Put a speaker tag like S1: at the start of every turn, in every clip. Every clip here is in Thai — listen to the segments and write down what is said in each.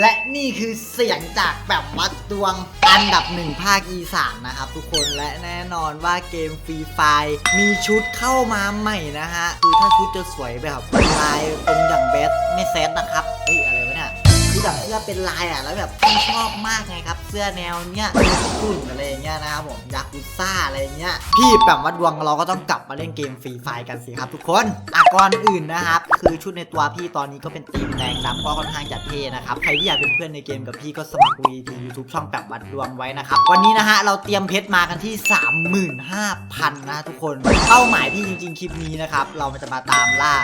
S1: และนี่คือเสียงจากแบบวัดดวงอันดับหนึ่งภาคอีสานนะครับทุกคนและแน่นอนว่าเกมฟรีไฟมีชุดเข้ามาใหม่นะฮะ คือถ้าชุดจะสวยแบบลายตรงอย่างเบสไม่เซตนะครับ แบบเสื้อเป็นลายอะแล้วแบบพี่ชอบมากไงครับ เสื้อแนวเนี้ยญี่ปุ่นอะไรอย่างเงี้ยนะครับผมยากุซ่าอะไรเงี้ยพี่แบบวัดดวงเราก็ต้องกลับมาเล่นเกมฟรีไฟกันสิครับทุกคนอะก่อนอื่นนะครับ คือชุดในตัวพี่ตอนนี้ก็เป็นตีมแดงดำก็ค่อนข้างจะเท่นะครับใครที่อยากเป็นเพื่อนในเกมกับพี่ก็สมัคร VT YouTube ช่องแบบวัดดวงไว้นะครับวันนี้นะฮะเราเตรียมเพชรมากันที่ 35,000 นะทุกคนเป้าหมายพี่จริง ๆคลิปนี้นะครับเราจะมาตามล่า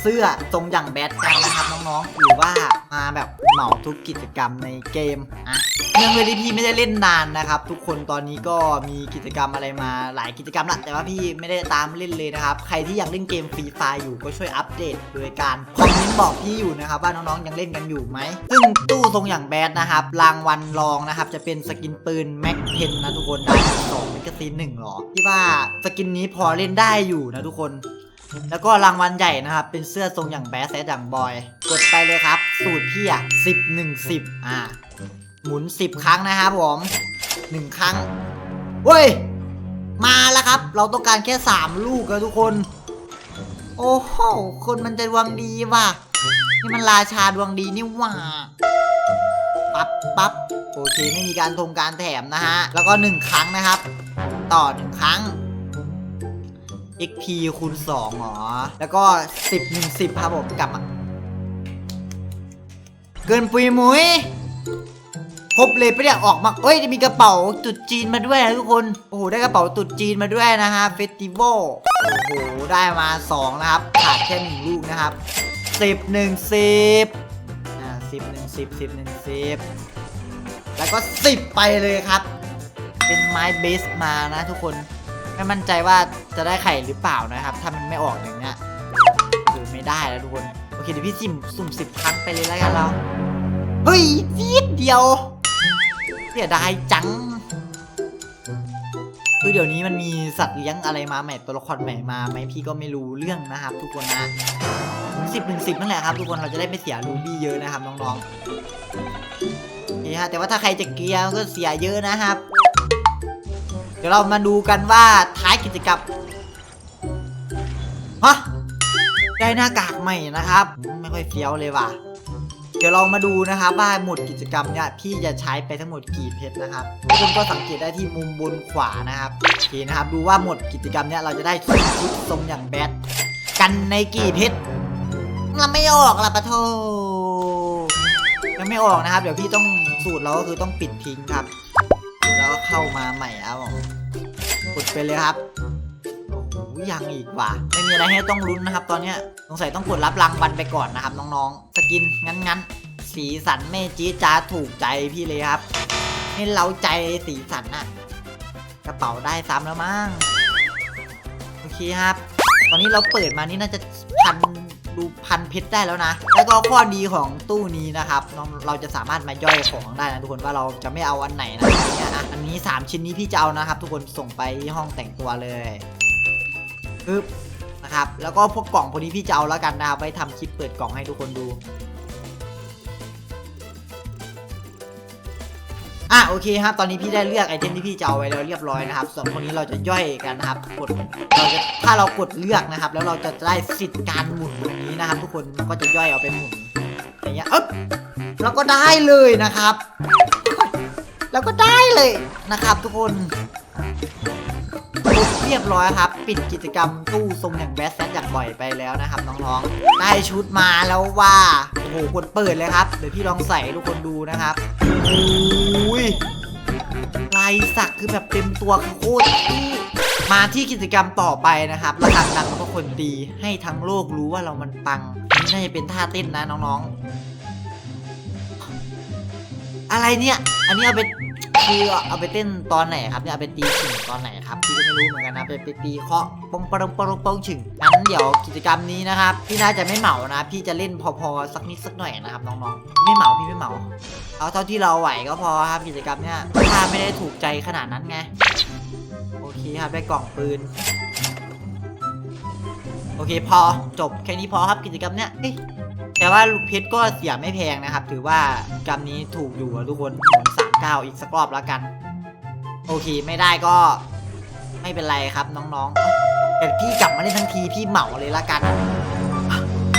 S1: เสื้อทรงอย่างแบดกันนะครับน้องๆหรือว่ามาแบบเหมาทุกกิจกรรมในเกมอะเนื่องด้วยที่พี่ไม่ได้เล่นนานนะครับ ทุกคนตอนนี้ก็มีกิจกรรมอะไรมาหลายกิจกรรมละแต่ว่าพี่ไม่ได้ตามเล่นเลยนะครับใครที่ยังเล่นเกมฟรีไฟอยู่ก็ช่วยอัปเดตโดยการคอมเมนต์บอกพี่อยู่นะครับว่าน้องๆยังเล่นกันอยู่ไหมซึ่งตู้ทรงอย่างแบดนะครับรางวัลรองนะครับจะเป็นสกินปืนแม็กเทนนะทุกคนได้สองแมกกาซีนหนึ่งหรอที่ว่าสกินนี้พอเล่นได้อยู่นะทุกคน แล้วก็รางวัลใหญ่นะครับ เป็นเสื้อทรงอย่างแบดแซดอย่างบอย กดไปเลยครับ สูตรพี่อะสิบหนึ่งสิบอ่า หมุน10ครั้งนะครับผม1ครั้งเว้ย มาแล้วครับ เราต้องการแค่3ลูกแล้วทุกคน โอ้โห คนมันจะดวงดีว่ะ นี่มันราชาดวงดีนี่หว่า ปั๊บปั๊บโอเคไม่มีการทงการแถมนะฮะ แล้วก็1ครั้งนะครับ ต่อ1ครั้ง XP คูณ2หรอ แล้วก็ 10 1 10ครับผมกลับ เกินปุยมุยครบเลยปเนี่ยออกมาเอ้ยมีกระเป๋าตุดจีนมาด้วยนะทุกคน โอ้โห ได้กระเป๋าตุดจีนมาด้วยนะฮะเฟสติวัลโอ้โห ได้มา 2 นะครับ ขาดแค่หนึ่งลูกนะครับสิบหนึ่งสิบอ่าสิบหนึ่งสิบสิบหนึ่งสิบแล้วก็สิบไปเลยครับ เป็นไม้เบสมานะทุกคน ไม่มั่นใจว่าจะได้ไข่หรือเปล่านะครับ ถ้ามันไม่ออกอย่างเงี้ยคือไม่ได้แล้วทุกคน โอเคเดี๋ยวพี่ซิมสุ่มสิบครั้งไปเลยแล้วกันเรา เฮ้ยนิดเดียวเสียดายจังคือเดี๋ยวนี้มันมีสัตว์เลี้ยงอะไรมาใหม่ตัวละครใหม่มาไหมพี่ก็ไม่รู้เรื่องนะครับ ทุกคนนะสิบหนึ่งสิบนั่นแหละครับ ทุกคนเราจะได้ไม่เสียรูบี้เยอะนะครับน้องๆโอเคฮะแต่ว่าถ้าใครจะเกียร์ก็เสียเยอะนะครับ เดี๋ยวเรามาดูกันว่าท้ายกิจกรรมฮะได้หน้ากากใหม่นะครับ ไม่ค่อยเฟี้ยวเลยว่ะ เดี๋ยวเรามาดูนะครับว่าหมดกิจกรรมเนี่ยพี่จะใช้ไปทั้งหมดกี่เพชรนะครับทุกคนก็สังเกตได้ที่มุมบนขวานะครับโอเคนะครับดูว่าหมดกิจกรรมเนี่ยเราจะได้ชุดทรงอย่างแบดกันในกี่เพชรเราไม่ออกละปะโทยังไม่ออกนะครับ เดี๋ยวพี่ต้องสูตรเราก็คือต้องปิดทิ้งครับ แล้วก็เข้ามาใหม่ครับผมกดไปเลยครับโอ้โหยังอีกว่ะไม่มีอะไรให้ต้องลุ้นนะครับ ตอนเนี้ยสงสัยต้องกดรับรางวัลไปก่อนนะครับน้องๆ สกินงั้นๆ สีสันไม่จี๊จ้าถูกใจพี่เลยครับให้เราใจสีสันน่ะกระเป๋าได้ซ้ำแล้วมั้งโอเคครับ ตอนนี้เราเปิดมานี่น่าจะพัน ดูพันเพชรได้แล้วนะ แล้วก็ข้อดีของตู้นี้นะครับน้องเราจะสามารถมาย่อยของได้นะทุกคนว่าเราจะไม่เอาอันไหนนะเนี่ยนะอันนี้ 3 ชิ้นนี้พี่จะเอานะครับ ทุกคนส่งไปที่ห้องแต่งตัวเลยปึ๊บนะครับแล้วก็พวกกล่องพวกนี้พี่จะเอาแล้วกันนะครับไว้ทำคลิปเปิดกล่องให้ทุกคนดู อะโอเคครับ ตอนนี้พี่ได้เลือกไอเทมที่พี่จะเอาไว้แล้วเรียบร้อยนะครับ ส่วนคนนี้เราจะย่อยกันนะครับกดเราจะถ้าเรากดเลือกนะครับ แล้วเราจะได้สิทธิ์การหมุนตรงนี้นะครับ ทุกคนก็จะย่อยเอาไปหมุนอย่างเงี้ยเอ๊บเราก็ได้เลยนะครับ แล้วก็ได้เลยนะครับทุกคน เรียบร้อยครับ ปิดกิจกรรมตู้ทรงอย่างแบสแซดอย่างบ่อยไปแล้วนะครับน้องๆ ได้ชุดมาแล้วว่า โอ้โหกดเปิดเลยครับ เดี๋ยวพี่ลองใส่ทุกคนดูนะครับโอ้ยลายสักคือแบบเต็มตัวคือโคตรเท่มาที่กิจกรรมต่อไปนะครับระฆังดังก็คนดีให้ทั้งโลกรู้ว่าเรามันปังนนี่น่าจะเป็นท่าเต้นนะน้องๆ อะไรเนี่ย อันนี้เอาไป คือเอาไปเต้นตอนไหนครับเนี่ยเอาไปตีฉิงตอนไหนครับพี่ก็ไม่รู้เหมือนกันนะไปไปตีเคาะปองปองปองปองฉิงงั้นเดี๋ยวกิจกรรมนี้นะครับพี่น่าจะไม่เหมานะ พี่จะเล่นพอๆสักนิดสักหน่อยนะครับน้องๆไม่เหมาพี่ไม่เหมา เอาเท่าที่เราไหวก็พอครับกิจกรรมเนี้ยถ้าไม่ได้ถูกใจขนาดนั้นไงโอเคครับได้กล่องปืนโอเคพอจบแค่นี้พอครับกิจกรรมเนี้ยแต่ว่าลูกเพชรก็เสียไม่แพงนะครับ ถือว่ากำนี้ถูกอยู่อะทุกคนหมุนสา มเก้าอีกสักรอบแล้วกัน โอเค ไม่ได้ก็ไม่เป็นไรครับน้องๆแต่พี่กลับมาเล่นทั้งทีพี่เหมาเลยละกัน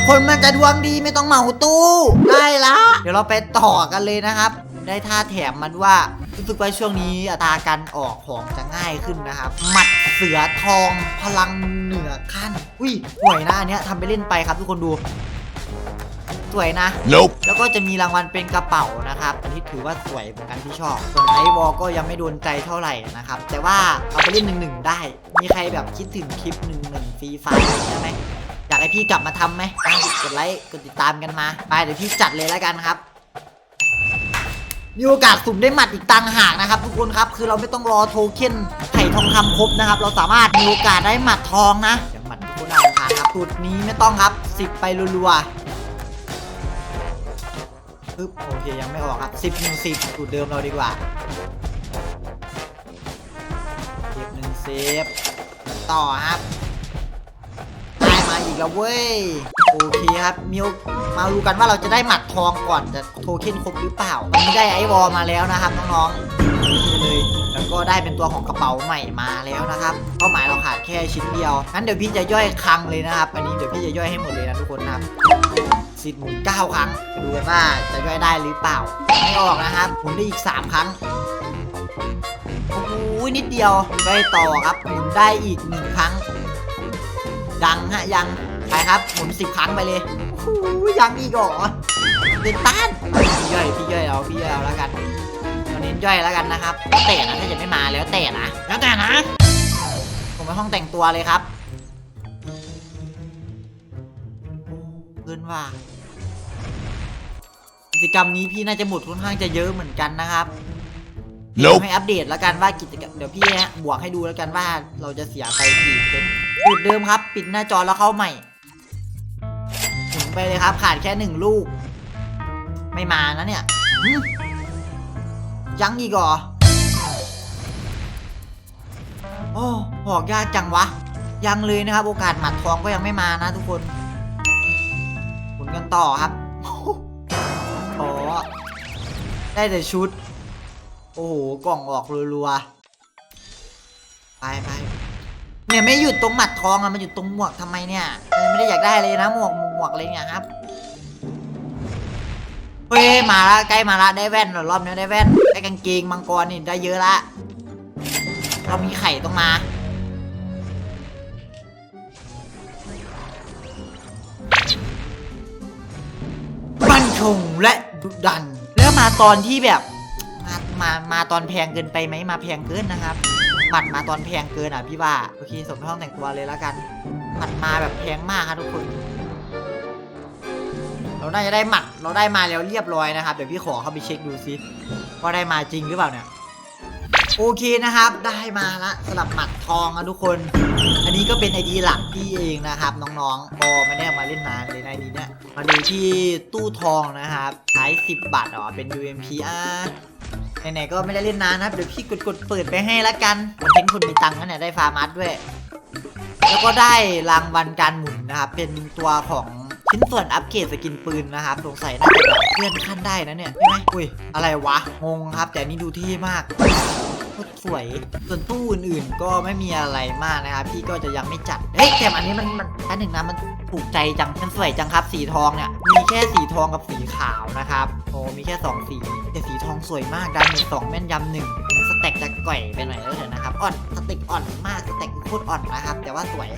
S1: คนมันจะดวงดีไม่ต้องเหมาตู้ได้ละ เดี๋ยวเราไปต่อกันเลยนะครับ ได้ท่าแถมมาด้วยว่ารู้สึกว่าช่วงนี้อัตราการออกของจะง่ายขึ้นนะครับ หมัดเสือทองพลังเหนือขั้น อุ้ยสวยนะอันเนี้ยทำไปเล่นไปครับทุกคนดู สวยนะ
S2: Nope.
S1: แล้วก็จะมีรางวัลเป็นกระเป๋านะครับ อันนี้ถือว่าสวยเหมือนกันที่ชอบ ส่วนไอวอลก็ยังไม่โดนใจเท่าไหร่นะครับ แต่ว่าเอาไปเล่นหนึ่งหนึ่งได้ มีใครแบบคิดถึงคลิปหนึ่งหนึ่งฟรีไฟใช่ไหมอยากให้พี่กลับมาทำไหมอะกดไลค์กดติดตามกันมาไปเดี๋ยวพี่จัดเลยแล้วกันครับ มีโอกาสสุ่มได้หมัดอีกตังหากนะครับ ทุกคนครับคือเราไม่ต้องรอโทเค็นไข่ทองคำครบนะครับ เราสามารถมีโอกาสได้หมัดทองนะอย่างหมัดทุกคนเอาผ่านครับสูตรนี้ไม่ต้องครับสิบไปรัวๆ ปึ๊บโอเคยังไม่ออกครับสิบหนึ่งสิบสูตรเดิมเราดีกว่าสิบหนึ่งสิบต่อครับได้มาอีกแล้วเว้ยโอเคครับมิวมาดูกันว่าเราจะได้หมัดทองก่อนจะโทเค็นครบหรือเปล่าวันนี้ได้ไอวอลมาแล้วนะครับน้องๆนี่เลยแล้วก็ได้เป็นตัวของกระเป๋าใหม่มาแล้วนะครับเป้าหมายเราขาดแค่ชิ้นเดียวงั้นเดี๋ยวพี่จะย่อยคลังเลยนะครับอันนี้เดี๋ยวพี่จะย่อยให้หมดเลยนะทุกคนนะครับ สิทธิ์หมุน9ครั้งดูกันว่าจะย่อยได้หรือเปล่า ไม่ออกนะครับหมุนได้อีก 3 ครั้งโอ้โหนิดเดียวย่อยต่อครับหมุนได้อีก 1 ครั้ง ยังฮะยังไปครับหมุน10 ครั้งไปเลยโอ้โหยังอีกเหรอเดินต้านพี่ย่อยพี่ย่อยเอาพี่ย่อยเอาแล้วกันเราเน้นย่อยแล้วกันนะครับแต่นะถ้าจะไม่มาแล้วแต่นะแล้วแต่นะผมไปห้องแต่งตัวเลยครับ ว่ากิจกรรมนี้พี่น่าจะหมดค่อนข้างจะเยอะเหมือนกันนะครับ
S2: Nope.
S1: ให้อัปเดตแล้วกันว่ากิจกรรมเดี๋ยวพี่ฮะบวกให้ดูแล้วกันว่าเราจะเสียไปกี่เพชรจุดเดิมครับ ปิดหน้าจอแล้วเข้าใหม่หมุนไปเลยครับ ขาดแค่หนึ่งลูก ไม่มานะเนี่ยหึยังอีกเหรอโอ้หอกยากจังวะ ยังเลยนะครับ โอกาสหมัดทองก็ยังไม่มานะทุกคนหมุน กันต่อครับโอ้ได้แต่ชุด โอ้โห กล่องออกรัวๆ ไปไปเนี่ยไม่หยุดตรงหมัดทองอะมันหยุดตรงหมวกทำไมเนี่ยเออไม่ได้อยากได้เลยนะหมวกหมวกอะไรเนี่ยครับ เฮ้ยมาละใกล้มาละได้แว่นรอบนี้ได้แว่น ได้กางเกงมังกรนี่ได้เยอะละเรามีไข่ต้องมา ชงและดุดัน แล้วมาตอนที่แบบมามามาตอนแพงเกินไปไหมมาแพงเกินนะครับหมัดมาตอนแพงเกินอะพี่ว่าโอเคสมท้องแต่งตัวเลยแล้วกันหมัดมาแบบแพงมากครับทุกคน เราน่าจะได้หมัดเราได้มาแล้วเรียบร้อยนะครับเดี๋ยวพี่ขอเข้าไปเช็คดูซิว่าได้มาจริงหรือเปล่าเนี่ย โอเคนะครับ ได้มาละสลับหมัดทองนะทุกคน อันนี้ก็เป็นไอดีหลักพี่เองนะครับ น้องๆพอไม่ได้เอามาเล่นนานเลยในะไอดีเนี่ยมาดูที่ตู้ทองนะครับใช้10 บาทอ๋อเป็น UMPR ไหนๆก็ไม่ได้เล่นนานนะครับ เดี๋ยวพี่กดกดๆเปิดไปให้ละกันมันเป็นคนมีตังค์นะเนี่ยได้ฟาร์มัสด้วย แล้วก็ได้รางวัลการหมุนนะครับ เป็นตัวของชิ้นส่วนอัปเกรดสกินปืนนะครับสงสัยน่าจะเลื่อนขั้นได้นะเนี่ยใช่ไหมอุ้ย อะไรวะ งงครับ แต่นี่ดูเท่มาก คตรสวย ส่วนตู้อื่นๆ ก็ไม่มีอะไรมากนะครับ พี่ก็จะยังไม่จัด เฮ้ยแต่อันนี้มันมันอันหนึ่งนะมันถูกใจจังมันสวยจังครับ สีทองเนี่ย มีแค่สีทองกับสีขาวนะครับ โอ้มีแค่ 2 สีแต่สีทองสวยมากดาเมจสองแม่นยำหนึ่งสเต็กจะก่อยไปหน่อยแล้วเถอะนะครับ อ่อน สเต็กอ่อนมากสเต็กโคตรอ่อนนะครับ แต่ว่าสวย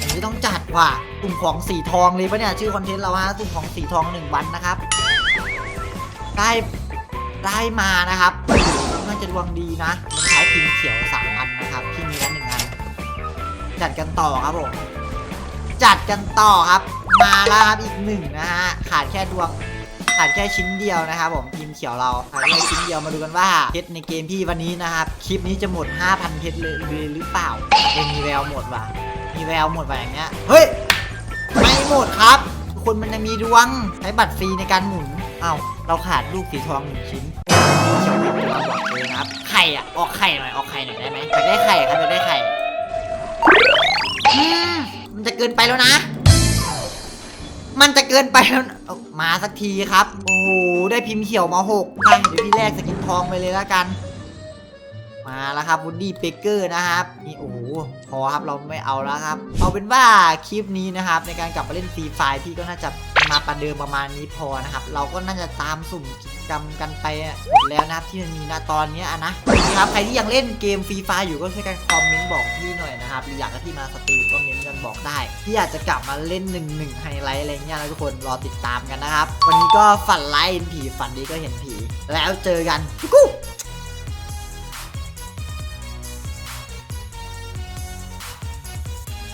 S1: อันนี้ต้องจัดว่ะกลุ่มของสีทองเลยปะเนี่ยชื่อคอนเทนต์เราฮะกลุ่มของสีทองหนึ่งวันนะครับ ได้ได้มานะครับ จะดวงดีนะมันใช้พิมพ์เขียวสามอันนะครับพี่มีแล้วหนึ่งอัน จัดกันต่อครับผม จัดกันต่อครับ มาแล้วครับอีกหนึ่งนะฮะ ขาดแค่ดวง ขาดแค่ชิ้นเดียวนะครับผมพิมพ์เขียวเราขาดแค่ชิ้นเดียวมาดูกันว่าเพชรในเกมพี่วันนี้นะครับ คลิปนี้จะหมด 5,000เพชรเลยหรือเปล่าเป็นมีแววหมดว่ะ มีแววหมดว่ะอย่างเงี้ย เฮ้ย ไม่หมดครับคนมันจะมีดวงใช้บัตรฟรีในการหมุน เอ้า เราขาดลูกสีทองหนึ่งชิ้น เขียวแบบเราบอกเลยครับ ไข่อะออกไข่หน่อย ออกไข่หน่อยได้ไหมอยากได้ไข่ครับอยากได้ไข่อืมมันจะเกินไปแล้วนะ มันจะเกินไปแล้วนะเอามาสักทีครับ โอ้โห ได้พิมพ์เขียวมาหกไปเดี๋ยวพี่แรกสกินทองไปเลยแล้วกัน มาแล้วครับวูดดี้เบเกอร์นะครับ นี่โอ้โห พอครับเราไม่เอาแล้วครับ เอาเป็นว่าคลิปนี้นะครับ ในการกลับมาเล่นฟรีไฟพี่ก็น่าจะ มาประเดิมประมาณนี้พอนะครับ เราก็น่าจะตามสุ่มกิจกรรมกันไปหมดแล้วนะครับที่มันมีนะตอนนี้ยอะนะครับใครที่ยังเล่นเกมฟรีไฟอยู่ก็ช่วยกันคอมเมนต์บอกพี่หน่อยนะครับหรืออยากให้พี่มาสตรีมก็เมนต์กันบอกได้พี่อยากจะกลับมาเล่นหนึ่งหนึ่งไฮไลท์อะไรเงี้ยนะทุกคนรอติดตามกันนะครับ วันนี้ก็ฝันไล่เห็นผีฝันดีก็เห็นผี แล้วเจอกันกุ๊ก